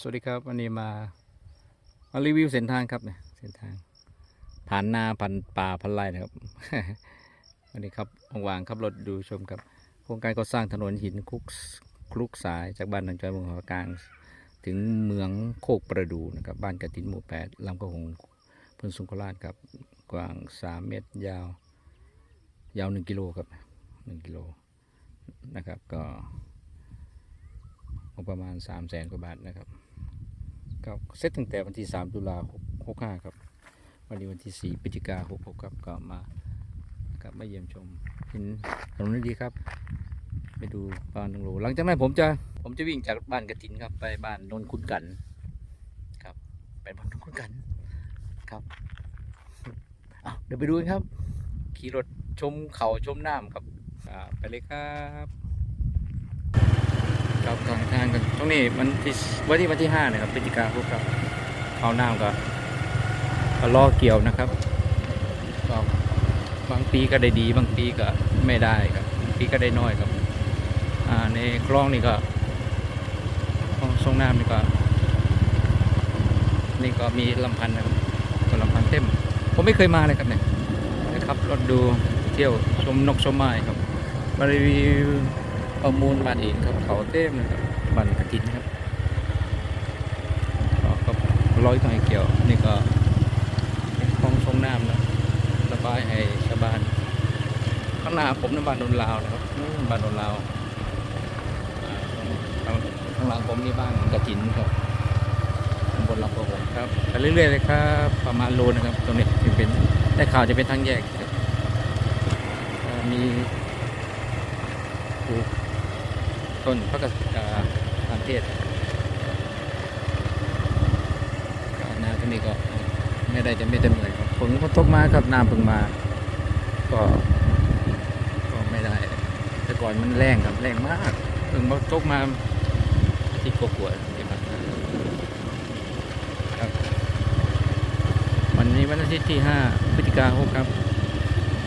สวัสดีครับวันนี้มามารีวิวเส้นทางครับเนี่ยเส้นทาง ผ่านนาผ่านป่าพันไร่นะครับ วันนี้ครับว่างขับรถดูชมครับโครงการก่อสร้างถนนหินคลุกคลุกสายจากบ้านหนองจอยเมืองหัวกลาง ถึงเมืองโคกประดูนะครับ บ้านกระตินหมู่แปดลำกระหงพนสุงโคราชครับกว้างสามเมตรยาว ยาวหนึ่งกิโลครับหนึ่งกิโลนะครับก็ประมาณ 3 0 0แสนกว่าบาทนะครับ ก็เซตตั้งแต่วันที่ 3 ตุลา65ครับ วันนี้วันที่ 4พฤศจิกา66ครับก็มานะครับมาเยี่ยมชมเห็นถนนดีครับ ไปดูบ้านหนึ่งโลหลังจากนั้นผมจะผมจะวิ่งจากบ้านกระถินครับ ไปบ้านนนคุณกันครับ ไปบ้านนนคุณกันครับเดี๋ยวไปดูกันครับ ขี่รถชมเขาชมน้ำครับไปเลยครับ ครับทางทางกันตรงนี้มันที่วันที่วันที่ห้านะครับพฤศจิกาคมครับเขาน้ำก็ก็ล่อเกี่ยวนะครับก็บางปีก็ได้ดีบางปีก็ไม่ได้ครับบางปีก็ได้น้อยครับอ่าในคลองนี่ก็คลองส่งน้ำนี่ก็ นี่ก็มีลำพันธ์นะครับก็ลำพันธ์เต็ม ผมไม่เคยมาเลยครับเนี่ยนะครับรถดูเที่ยวชมนกชมไม้ครับมารีวิว ประมูลบ้านเองครับเขาเต็มเลยครับบ้านกระถินครับก็ก็ร้อยต่อยเกี่ยว นี่ก็เป็นคลองส่งน้ำนะระบายให้ชาวบ้านข้างหน้าผมนะบ้านโนนลาวนะครับบ้านโนนลาวข้างหลังผมนี่บ้านกระถินครับตำบนลำประหงครับไปเรื่อยๆเลยครับประมาณโลนะครับตรงนี้จะเป็นได้ข่าวจะเป็นทางแยกมีปลูก ต้นพระกษอ่าทานเทศก็นาตรงนี้ก็ไม่ได้จะไม่เต็มเลยครับฝนก็ตกมาครับน้ำเพิ่งมา ก็ก็ไม่ได้ แต่ก่อนมันแรงครับแรงมากเพิ่งมาตกมาทิตย์กว่าๆที่ผ่านมาครับวันนี้วันอาทิตย์ที่ 5 พฤศจิกายนครับ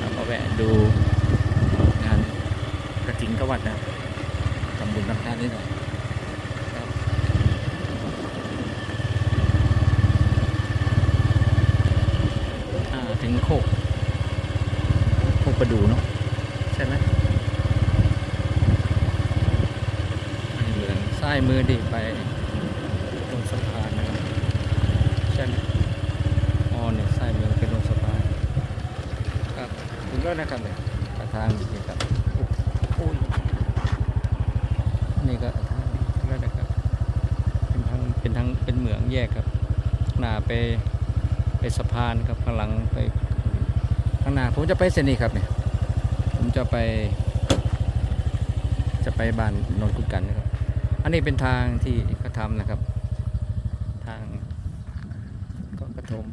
ครับมาแวะดูงานกระถิ่นกวัดนะครับำบุญรับทานนิดหน่อยถึงโคกโคกประดูเนาะใช่ไหมเหมือนซ้ายมือดิไปตรงสะพานนะครับใช่ไหมอ๋อเนี่ยซ้ายมือเป็นตรงสะพานครับถึงแล้วนะครับเนี่ยทางนี่ครับโอ้ยนี่ก็ทางถึงแล้วนะครับเป็น ทางเป็นทางเป็นเหมืองแยกครับหน้าไปไปสะพานครับข้างหลังไปข้างหน้าผมจะไปเส้นนี้ครับเนี่ยผมจะไป จะไปบ้านนนกุกันนะครับ อันนี้เป็นทางที่เขาทำนะครับ ทางก็กระถม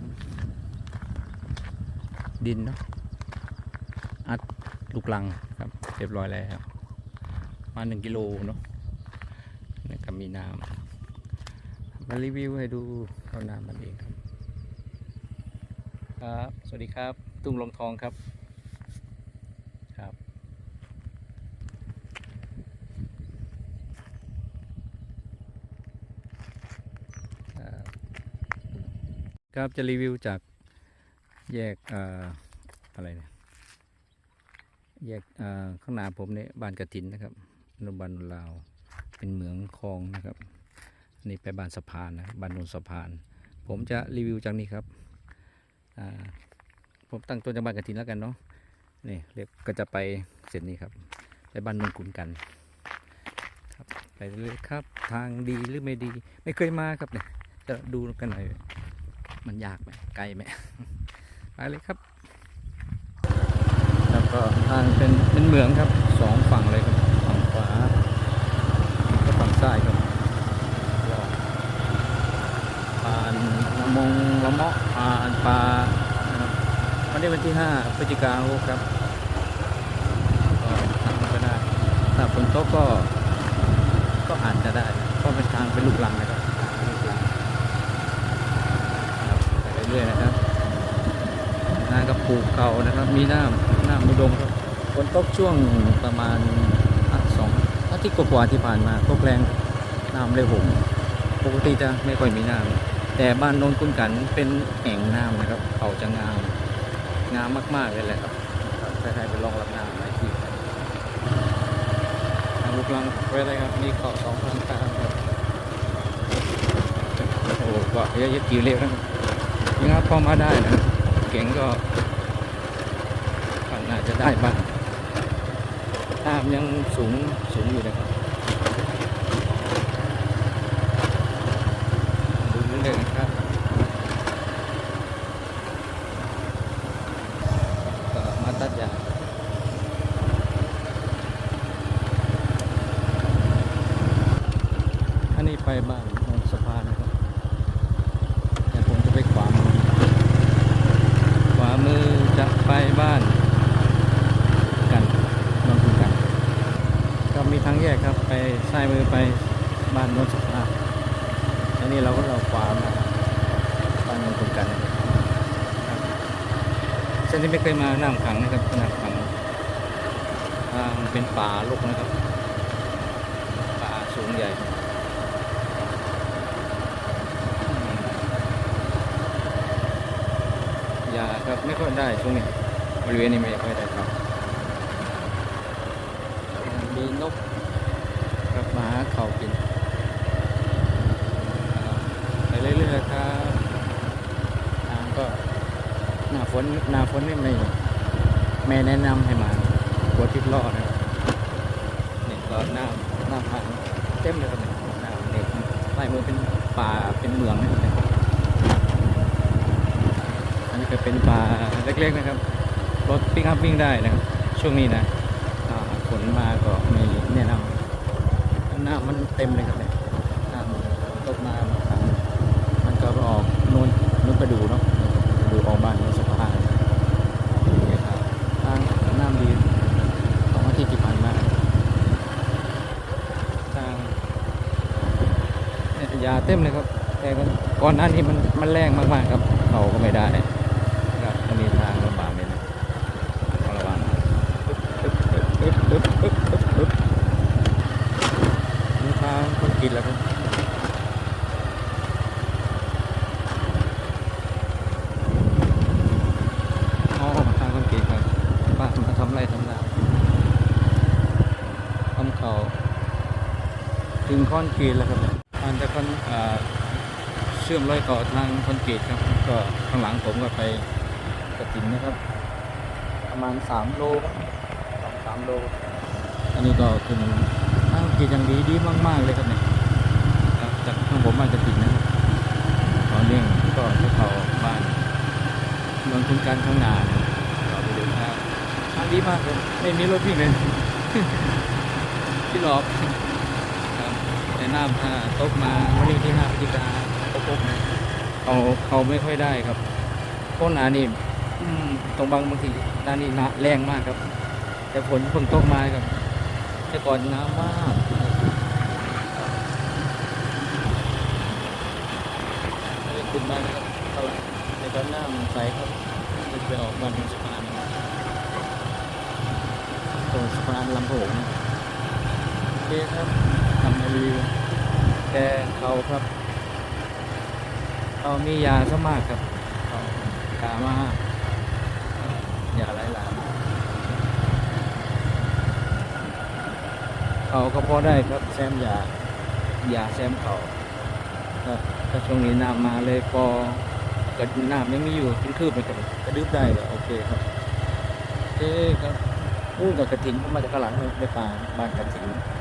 ดินเนาะอัดลูกลังครับเรียบร้อยแล้วมาหนึ่งกิโลเนาะนี่ก็มีน้ำ มารีวิวให้ดูเอาน้ำมันเองครับ ครับ สวัสดีครับ ตุ้งลงทองครับ ครับ ครับครับจะรีวิวจากแยกเอ่ออะไรเนี่ยแยกเอ่อข้างหน้าผมเนี่ยบ้านกระถินนะครับอนุบาลลาว เป็นเหมืองคลองนะครับอั นนี่ไปบ้านสะพานนะบ้านนนสะพาน ผมจะรีวิวจากนี้ครับผมตั้งต้นจากบ้านกระถินแล้วกันเนาะนี่เรียกก็จะไปเส้นนี้ครับ ไปบ้านนนกุนกันครับไปเลยครับทางดีหรือไม่ดี ไม่เคยมาครับเนี่ยจะดูกันหน่อยมันยากไหมไกลไหมไปเลยครับ แล้วก็ทางเป็นเป็นเหมืองครับสองฝั่งเลยครับฝั่งขวาก็ฝั่งซ้ายครับก็ผ่าน ละมงละเมาะผ่านปลานะครับวันนี้วันที่ 5 พฤศจิกายนครับก็ทางก็ได้ถ้าฝนตกก็ก็อาจจะได้นะเป็นทางเป็นลูกลังนะครับลูกลังไปเรื่อยนะครับนากับปลูกเก่านะครับ มีน้ำน้ำมุดมครับฝนตกช่วงประมาณอาทิตย์สองอาทิตย์กว่าที่ผ่านมาตกแรงน้ำเลยห่มปกติจะไม่ค่อยมีน้ำ แต่บ้านโนนกุนกันเป็นแอ่งน้ำนะครับเขาจะงามงามมากๆเลยแหละครับถ้าใครไปลองรับน้ำหลายที่ทางลูกลังไว้เลยครับมีเกาะสองข้างทาครับโอ้โหเกาะเยอะๆกี่เล็กนะครับยังครับพอมาได้นะเก่งก็ก็น่าจะได้บ้างน้ำยังสูงสูงอยู่นะครับ ดูเรื่อยๆนะครับก็มา ตัดยางอันนี้ไปบ้านโนนสะพานนะครับเดี๋ยวผมจะไปขวามือขวามือจะไปบ้านกันนนคุณกันก็มีทางแยกครับไปซ้ายมือไปบ้านโนนสะพานอันนี้เราก็เราขวามาบ้านนนคุณกัน เส้นที่ไม่เคยมาน้ำขังนะครับน้ำขังทางเป็นป่าลกนะครับ ป่าสูงใหญ่อืมยาครับไม่ค่อยได้ช่วงนี้บริเวณนี้ไม่ค่อยได้ครับ มีนกกับหมาเข่ากิน ไปเรื่อยๆครับทางก็ หน้าฝนหน้าฝนนี่ไม่ไม่แนะนำให้มาบัวทิพย์รอดนะครับนี่ก็น้ำน้ำทางเต็มเลยครับเนี่ยน้ำเนี่ยใต้มือเป็นป่าเป็นเมืองนะครับอันนี้ก็เป็นป่าเล็กๆนะครับรถปิ้งอัพวิ่งได้นะครับช่วงนี้นะฝนมาก็ไม่แนะนำน้ำมันเต็มเลยครับเนี่ยน้ำมันตกมาบางมันก็ออกนู่นนู่นไปดูเนาะดูออกบ้านนู่นสะพาครับทางน้ำดีสองอาทิตย์ที่ผ่านมาทางเนี่ ยาเต็มเลยครับ แต่ก่อนหน้านี้มันมันแรงมากๆครับเขาก็ไม่ได้ครับอันนี้ทางลำบากเลยนะต้องระวังปึ๊บปึ๊บปึ๊บปึ๊บปึ๊บปึ๊บนี่ทางคนกินแล้วครับทำไรทำนาทำเขาถึงค้อนกรีตแล้วครับ เชื่อมรอยต่อทางคอนกรีตครับ ก็ข้างหลังผมก็ไปกระถิ่นนะครับ ประมาณสามโลสองสามโล อันนี้ก็คือมันทางคอนกรีตอย่างดีดีมาก ๆ เลยครับเนี่ยครับจากข้างผมมากระถิ่นนะครับตอนนี้ก็ที่เขาบ้านเมืองคุณการข้างหน้าเนี่ยเราไปดูทางทางดีมากเลยไม่มีรถวิ่งเลยที่หลอกครับแต่ น้ำถ้าตกมาวันนี้ที่ห้าพฤศจิกาตกๆนะเขาเขาไม่ค่อยได้ครับเพราะหนานี่ตรงบางบางทีด้านนี้น้ำแรงมากครับ แต่ฝนเพิ่งตกมาครับ แต่ก่อนน้ำมากขึ้นมาครับเท่าไหร่ในตอนหน้ามันใสครับมันไปออกวันสะพานนะครับตรงสะพานลำโพงโอเคครับ ทำรีวิวแต่เขาครับเขามียาซะมากครับเขายามากยาหลายหลายเขาก็พอได้ครับแซมยายาแซมเขาครับถ้าช่วงนี้น้ำมาเลยพอก็น้ำยังมีอยู่เป็นคืบเลยครับกระดึบได้ก็โอเคครับโอเครับอู้กับกระถิ่นผมมาจากข้างหลังเลยในป่าบ้านกระถินครับเราชื่อ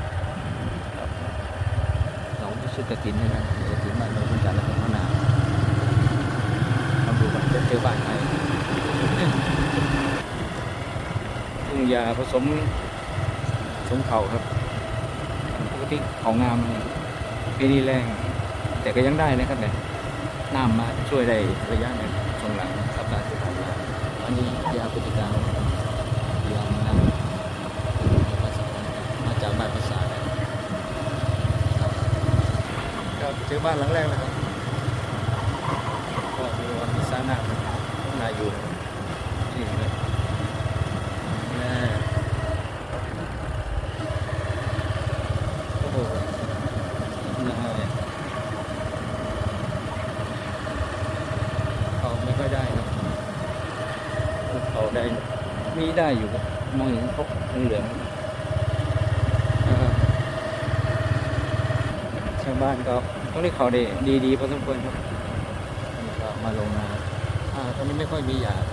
กระถินนะครับกระถินบ้านเราเป็นการละพัฒนาเราดูกันเจอบ้านไหนทุ่งยาผสมสมเขาครับปกติเขางามปีนี้แรง แต่ก็ยังได้นะครับเนี่ยน้ำมาช่วยได้ระยะหนึ่งช่วงหลังสัปดาห์ที่ผ่านมาอันนี้ยาพฤติการยาน้ำมาจากบ้านภาษาค chứ บ้านหลังแรกนะครับก็มีวันที่สามนามนายอยู่ที่นี่ได้มีได้อยู่มองเห็นเขาเหลือง บ้านก็ต้องเรียกเขาดีดีๆพอสมควรครับก็มาลงมาอ่าตอนนี้ไม่ค่อยมีหยาก